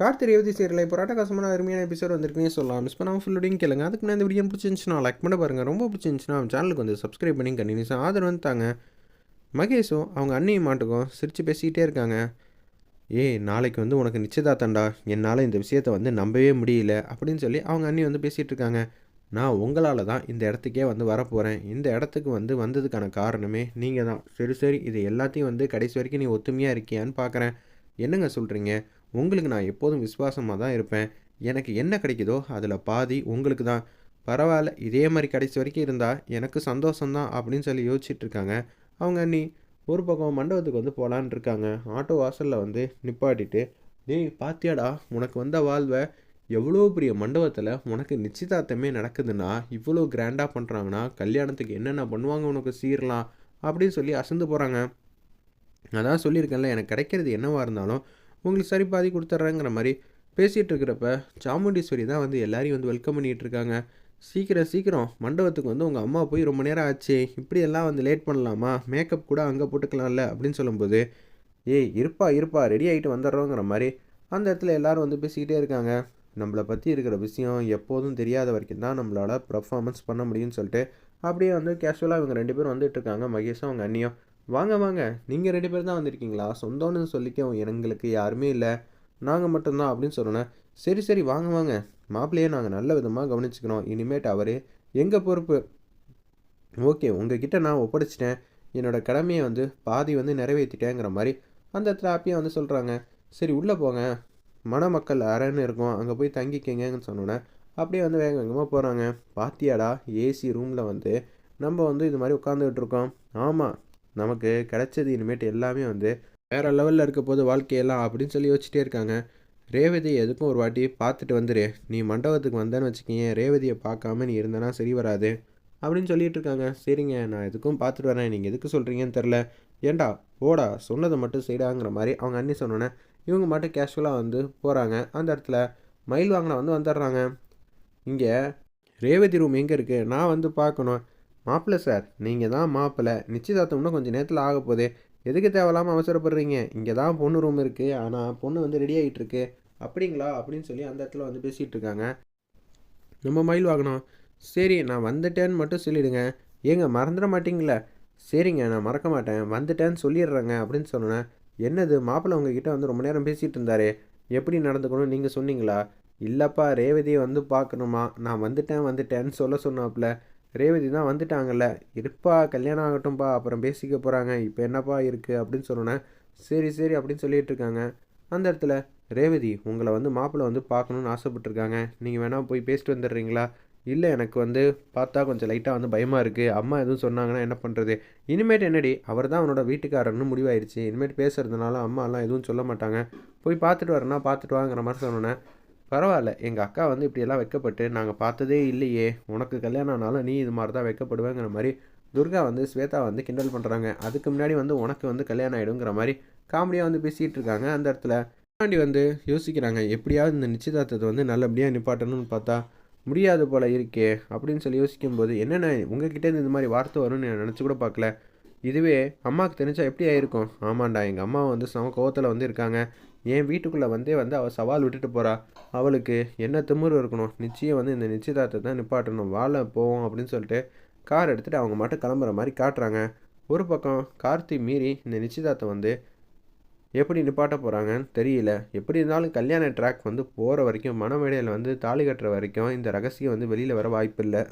Karthi Revathi serial இப்போ ராட்டகாசமான அருமையான episode வந்திருக்குன்னே சொல்லலாம். மிஸ் பண்ணாமல் ஃபுல்லோடையும் கேளுங்க. அதுக்கு நான் இந்த வீடியோ பிடிச்சிருந்துச்சுன்னா லைக் பண்ண பாருங்கள் ரொம்ப பிடிச்சிருந்துச்சுன்னா அவன் சேனலுக்கு வந்து சப்ஸ்கிரைப் பண்ணி கண்டினியூஸாக ஆதரவு வந்து தாங்க. மகேஷும் அவங்க அண்ணியும் மாட்டுக்கும் சிரித்து பேசிக்கிட்டே இருக்காங்க. ஏய் நாளைக்கு வந்து உனக்கு நிச்சயதார்த்தண்டா என்னால் இந்த விஷயத்தை வந்து நம்பவே முடியல அப்படின்னு சொல்லி அவங்க அண்ணி வந்து பேசிகிட்டு இருக்காங்க. நான் உங்களால் தான் இந்த இடத்துக்கே வந்து வரப்போகிறேன் இந்த இடத்துக்கு வந்து வந்ததுக்கான காரணமே நீங்கள் தான் சரி சரி. இது எல்லாத்தையும் வந்து கடைசி வரைக்கும் நீ ஒத்துமையாக இருக்கியான்னு பார்க்குறேன் என்னங்க சொல்கிறீங்க உங்களுக்கு நான் எப்போதும் விசுவாசமாக தான் இருப்பேன். எனக்கு என்ன கிடைக்குதோ அதில் பாதி உங்களுக்கு தான். பரவாயில்ல இதே மாதிரி கடைசி வரைக்கும் இருந்தால் எனக்கு சந்தோஷம்தான் அப்படின்னு சொல்லி யோசிச்சுட்டு இருக்காங்க. அவங்க நீ ஒரு பக்கம் மண்டபத்துக்கு வந்து போகலான்னு இருக்காங்க. ஆட்டோ வாசலில் வந்து நிப்பாட்டிட்டு டேய் பாத்தியாடா உனக்கு வந்த வாழ்வை எவ்வளோ பெரிய மண்டபத்தில் உனக்கு நிச்சயதார்த்தமே நடக்குதுன்னா இவ்வளோ கிராண்டாக பண்ணுறாங்கன்னா கல்யாணத்துக்கு என்னென்ன பண்ணுவாங்க உனக்கு சீரலாம்? அப்படின்னு சொல்லி அசந்து போகிறாங்க அதான் சொல்லியிருக்கேன்ல எனக்கு கிடைக்கிறது என்னவாக இருந்தாலும் உங்களுக்கு சரி பாதி கொடுத்துட்றேங்கிற மாதிரி பேசிகிட்டு இருக்கிறப்ப சாமுண்டீஸ்வரி தான் வந்து எல்லாரையும் வந்து வெல்கம் பண்ணிகிட்டு இருக்காங்க சீக்கிரம் சீக்கிரம் மண்டபத்துக்கு வந்து உங்கள் அம்மா போய் ரொம்ப நேரம் ஆச்சு. இப்படியெல்லாம் வந்து லேட் பண்ணலாமா? மேக்கப் கூட அங்கே போட்டுக்கலாம்ல? அப்படின்னு சொல்லும்போது ஏய் இருப்பா இருப்பா ரெடி ஆகிட்டு வந்துடுறோங்கிற மாதிரி அந்த இடத்துல எல்லோரும் வந்து பேசிக்கிட்டே இருக்காங்க. நம்மளை பற்றி இருக்கிற விஷயம் எப்போதும் தெரியாத வரைக்கும் தான் நம்மளால் பர்ஃபார்மன்ஸ் பண்ண முடியும்னு சொல்லிட்டு அப்படியே வந்து கேஷுவலாக இவங்க ரெண்டு பேரும் வந்துட்டு இருக்காங்க மகேஷும் அவங்க அண்ணியும். வாங்க வாங்க. நீங்கள் ரெண்டு பேர் தான் வந்திருக்கீங்களா? சொந்தம்னு சொல்லிக்க எங்களுக்கு யாருமே இல்லை. நாங்கள் மட்டும்தான் அப்படின்னு சொன்னோன்னே சரி சரி வாங்க வாங்க. மாப்பிள்ளையே நாங்கள் நல்ல விதமாக கவனிச்சுக்கிறோம் இனிமேட்டு அவர் எங்கள் பொறுப்பு? ஓகே உங்ககிட்ட நான் ஒப்படைச்சிட்டேன். என்னோடய கடமையை வந்து பாதி வந்து நிறைவேற்றிட்டேங்கிற மாதிரி அந்த இடத்துல ஹாப்பியாக வந்து சொல்கிறாங்க சரி உள்ளே போங்க. மணமக்கள் அறைன்னு இருக்கும். அங்கே போய் தங்கிக்கங்கன்னு சொன்னோன்னே அப்படியே வந்து வேக வேகமாக போகிறாங்க பாத்தியாடா ஏசி ரூமில் வந்து நம்ம வந்து இது மாதிரி உட்காந்துக்கிட்டு இருக்கோம். ஆமாம் நமக்கு கிடைச்சது இனிமேட்டு எல்லாமே வந்து வேறு லெவலில் இருக்க போது வாழ்க்கையெல்லாம் அப்படின்னு சொல்லி யோசிச்சிட்டே இருக்காங்க. ரேவதி எதுக்கும் ஒரு வாட்டி பார்த்துட்டு வந்துடு நீ மண்டபத்துக்கு வந்தேன்னு வச்சுக்கிங்க ரேவதியை பார்க்காம நீ இருந்தனா சரி வராது அப்படின்னு சொல்லிட்டு இருக்காங்க. சரிங்க நான் எதுக்கும் பார்த்துட்டு வரேன். நீங்கள் எதுக்கு சொல்கிறீங்கன்னு தெரில ஏண்டா போடா சொன்னதை மட்டும் செய்டாங்கிற மாதிரி அவங்க அண்ணி சொன்னோன்னே இவங்க மட்டும் கேஷுவலாக வந்து போகிறாங்க அந்த இடத்துல மயில் வாங்கின வந்து வந்துடுறாங்க. இங்கே ரேவதி ரூம் எங்கே இருக்குது நான் வந்து பார்க்கணும். மாப்பிள்ளை சார் நீங்கள் தான் மாப்பிள்ளை. நிச்சயதார்த்தம் இன்னும் கொஞ்சம் நேரத்தில் ஆக போதே எதுக்கு தேவையில்லாமல் அவசரப்படுறீங்க? இங்கே தான் பொண்ணு ரூம் இருக்குது ஆனால் பொண்ணு வந்து ரெடி ஆகிட்டு இருக்கு அப்படிங்களா? அப்படின்னு சொல்லி அந்த இடத்துல வந்து பேசிகிட்டு இருக்காங்க. நம்ம மயில் வாங்கணும் சரி நான் வந்துட்டேன்னு மட்டும் சொல்லிவிடுங்க ஏங்க மறந்துட மாட்டிங்களே? சரிங்க நான் மறக்க மாட்டேன். வந்துட்டேன்னு சொல்லிடுறேங்க அப்படின்னு சொன்னேன் என்னது? மாப்பிள்ளை உங்ககிட்ட வந்து ரொம்ப நேரம் பேசிகிட்டு இருந்தாரு. எப்படி நடந்துக்கணும் நீங்கள் சொன்னீங்களா? இல்லைப்பா ரேவதியை வந்து பார்க்கணுமா? நான் வந்துட்டேன் வந்துட்டேன்னு சொல்ல சொன்னாப்புல ரேவதி தான் வந்துட்டாங்கல்ல. இருப்பா கல்யாணம் ஆகட்டும்ப்பா அப்புறம் பேசிக்க போகிறாங்க இப்போ என்னப்பா இருக்குது அப்படின்னு சொன்னோன்னே சரி சரி அப்படின்னு சொல்லிகிட்டு இருக்காங்க. அந்த இடத்துல ரேவதி உங்களை வந்து மாப்பிள்ளை வந்து பார்க்கணுன்னு ஆசைப்பட்டிருக்காங்க. நீங்கள் வேணால் போய் பேசிட்டு வந்துடுறீங்களா? இல்லை எனக்கு வந்து பார்த்தா கொஞ்சம் லைட்டாக வந்து பயமாக இருக்குது அம்மா எதுவும் சொன்னாங்கன்னா என்ன பண்ணுறது இனிமேட்டு என்னடி அவர் தான் அவனோட வீட்டுக்காரன்னு முடிவாயிருச்சு. இனிமேட்டு பேசுகிறதுனால அம்மாலாம் எதுவும் சொல்ல மாட்டாங்க. போய் பார்த்துட்டு வரேன்னா பார்த்துட்டு வாங்கிற மாதிரி சொன்னோன்னே பரவாயில்ல எங்கள் அக்கா வந்து இப்படியெல்லாம் வைக்கப்பட்டு நாங்கள் பார்த்ததே இல்லையே உனக்கு கல்யாணம் ஆனாலும் நீ இது மாதிரி தான் வைக்கப்படுவேங்கிற மாதிரி துர்கா வந்து ஸ்வேதா வந்து கிண்டல் பண்ணுறாங்க அதுக்கு முன்னாடி வந்து உனக்கு வந்து கல்யாணம் ஆகிடுங்கிற மாதிரி காமெடியாக வந்து பேசிகிட்டு இருக்காங்க. அந்த இடத்துல முன்னாடி வந்து யோசிக்கிறாங்க எப்படியாவது இந்த நிச்சயதார்த்தத்தை வந்து நல்லபடியாக நிப்பாட்டணும்னு பார்த்தா முடியாது போல் இருக்கே அப்படின்னு சொல்லி யோசிக்கும்போது என்னென்ன உங்ககிட்டேருந்து இந்த மாதிரி வார்த்தை வரும்னு நினச்சி கூட பார்க்கல. இதுவே அம்மாவுக்கு தெரிஞ்சால் எப்படி ஆயிருக்கும்? ஆமாண்டா எங்கள் அம்மா வந்து சம கோவத்தில் வந்து இருக்காங்க. என் வீட்டுக்குள்ளே வந்தே வந்து அவள் சவால் விட்டுட்டு போகிறா அவளுக்கு என்ன திமுரு இருக்கணும்? நிச்சயம் வந்து இந்த நிச்சயதார்த்தத்தை தான் நிப்பாட்டணும். வாழ போவோம் அப்படின்னு சொல்லிட்டு கார் எடுத்துகிட்டு அவங்க மட்டும் கிளம்புற மாதிரி காட்டுறாங்க. ஒரு பக்கம் கார்த்தி மீறி இந்த நிச்சயதார்த்தம் வந்து எப்படி நிப்பாட்ட போகிறாங்கன்னு தெரியல. எப்படி இருந்தாலும் கல்யாண ட்ராக் வந்து போகிற வரைக்கும் மனமேடையில் வந்து தாலி கட்டுற வரைக்கும் இந்த ரகசியம் வந்து வெளியில் வர வாய்ப்பு இல்லை